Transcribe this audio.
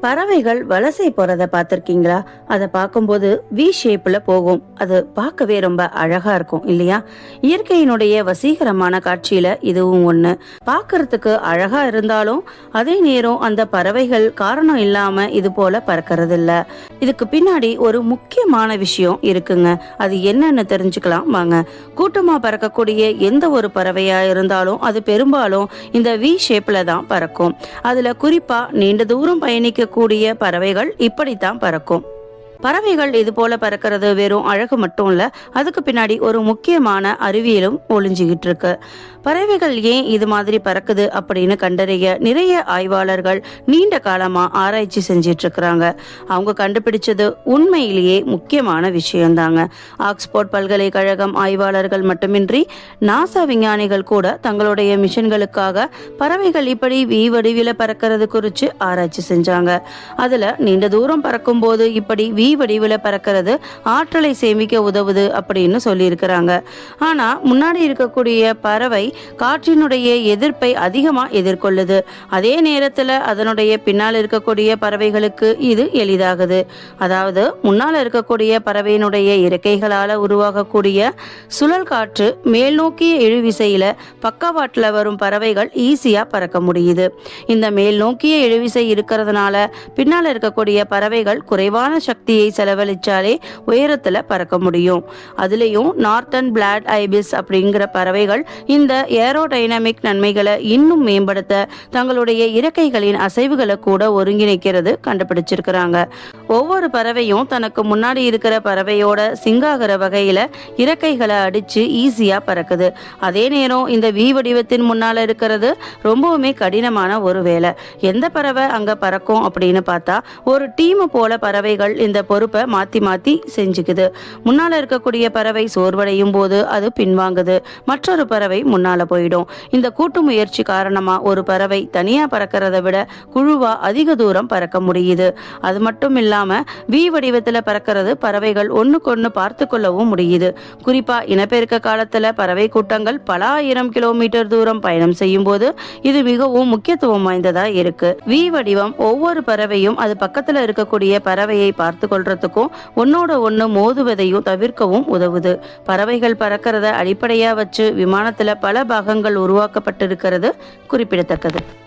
பறவைகள் வலசை போறத பார்த்துருக்கீங்களா? அதை பார்க்கும்போது வி ஷேப்ல போகும். அது பார்க்கவே ரொம்ப அழகா இருக்கும் இல்லையா? இயற்கையினுடைய வசீகரமான காட்சியில இதுவும் ஒண்ணு. பார்க்கறதுக்கு அழகா இருந்தாலும் அதே நேரம் அந்த பறவைகள் காரணம் இல்லாம இது போல பறக்கிறது இல்ல இதுக்கு பின்னாடி ஒரு முக்கியமான விஷயம் இருக்குங்க. அது என்னன்னு தெரிஞ்சுக்கலாம் வாங்க. கூட்டமா பறக்கக்கூடிய எந்த ஒரு பறவையா இருந்தாலும் அது பெரும்பாலும் இந்த வி ஷேப்ல தான் பறக்கும். அதுல குறிப்பா நீண்ட தூரம் பயணிக்கக்கூடிய பறவைகள் இப்படித்தான் பறக்கும். பறவைகள் இது போல பறக்கிறது வெறும் அழகு மட்டும் இல்ல அதுக்கு பின்னாடி ஒரு முக்கியமான அறிவியலும் ஒளிஞ்சுகிட்டு இருக்கு. பறவைகள் ஏன் இது மாதிரி பறக்குது அப்படின்னு கண்டறிய நிறைய ஆய்வாளர்கள் நீண்ட காலமா ஆராய்ச்சி செஞ்சிட்டு இருக்கிறாங்க. அவங்க கண்டுபிடிச்சது உண்மையிலேயே முக்கியமான விஷயம்தாங்க. ஆக்ஸ்போர்ட் பல்கலைக்கழகம் ஆய்வாளர்கள் மட்டுமின்றி நாசா விஞ்ஞானிகள் கூட தங்களுடைய மிஷன்களுக்காக பறவைகள் இப்படி வி வடிவில பறக்கிறது குறித்து ஆராய்ச்சி செஞ்சாங்க. அதுல நீண்ட தூரம் பறக்கும் போது இப்படி வி வடிவில் பறக்கிறது ஆற்றலை சேமிக்க உதவுது அப்படின்னு சொல்லியிருக்கிறாங்க. ஆனால் முன்னாடி இருக்கக்கூடிய பறவை காற்றினுடைய எதிர்ப்பை அதிகமாக எதிர்கொள்ளுது. அதே நேரத்தில் அதனுடைய பின்னால் இருக்கக்கூடிய பறவைகளுக்கு இது எளிதாகுது. அதாவது முன்னால் இருக்கக்கூடிய பறவையினுடைய இறக்கைகளால் உருவாகக்கூடிய சுழல் காற்று மேல் நோக்கிய இழுவிசையில பக்கவாட்டில் வரும் பறவைகள் ஈஸியாக பறக்க முடியுது. இந்த மேல் நோக்கிய இழுவிசை இருக்கிறதுனால பின்னால் இருக்கக்கூடிய பறவைகள் குறைவான சக்தி சக்தியை செலவழிச்சாலே உயரத்துல பறக்க முடியும். அதுலேயும் நார்த்தன் பிளாட் ஐபிஸ் அப்படிங்கிற பறவைகள் இந்த ஏரோடைனமிக் நன்மைகளை இன்னும் மேம்படுத்த தங்களுடைய இறக்கைகளின் அசைவுகளை கூட ஒருங்கிணைக்கிறது கண்டுபிடிச்சிருக்கிறாங்க. ஒவ்வொரு பறவையும் தனக்கு முன்னாடி இருக்கிற பறவையோட சிங்காகிற வகையில இறக்கைகளை அடிச்சு ஈஸியா பறக்குது. அதே நேரம் இந்த வி வடிவத்தின் முன்னால இருக்கிறது ரொம்பவுமே கடினமான ஒரு வேலை. எந்த பறவை அங்க பறக்கும் அப்படின்னு பார்த்தா ஒரு டீம் போல பறவைகள் இந்த பொறுப்பை மாத்தி மாத்தி செஞ்சுக்குது. முன்னால இருக்கக்கூடிய பறவை சோர்வடையும் போது அது பின்வாங்குது. மற்றொரு பறவை முன்னால போயிடும். இந்த கூட்டு முயற்சி காரணமா ஒரு பறவை தனியா பறக்கிறத விட குழுவா அதிக தூரம் பறக்க முடியுது. அது மட்டும் இல்லாம வி வடிவத்துல பறக்கிறது பறவைகள் ஒன்றுக்கொன்று பார்த்து கொள்ளவும் முடியுது. குறிப்பா இனப்பெருக்க காலத்துல பறவை கூட்டங்கள் பல ஆயிரம் கிலோமீட்டர் தூரம் பயணம் செய்யும் போது இது மிகவும் முக்கியத்துவம் வாய்ந்ததா இருக்கு. வி வடிவம் ஒவ்வொரு பறவையும் அது பக்கத்துல இருக்கக்கூடிய பறவையை பார்த்து கொள்றதுக்கும் ஒன்னோட ஒண்ணு மோதுவதையும் தவிர்க்கவும் உதவுது. பறவைகள் பறக்கிறத அடிப்படையாக வச்சு விமானத்தில் பல பாகங்கள் உருவாக்கப்பட்டிருக்கிறது குறிப்பிடத்தக்கது.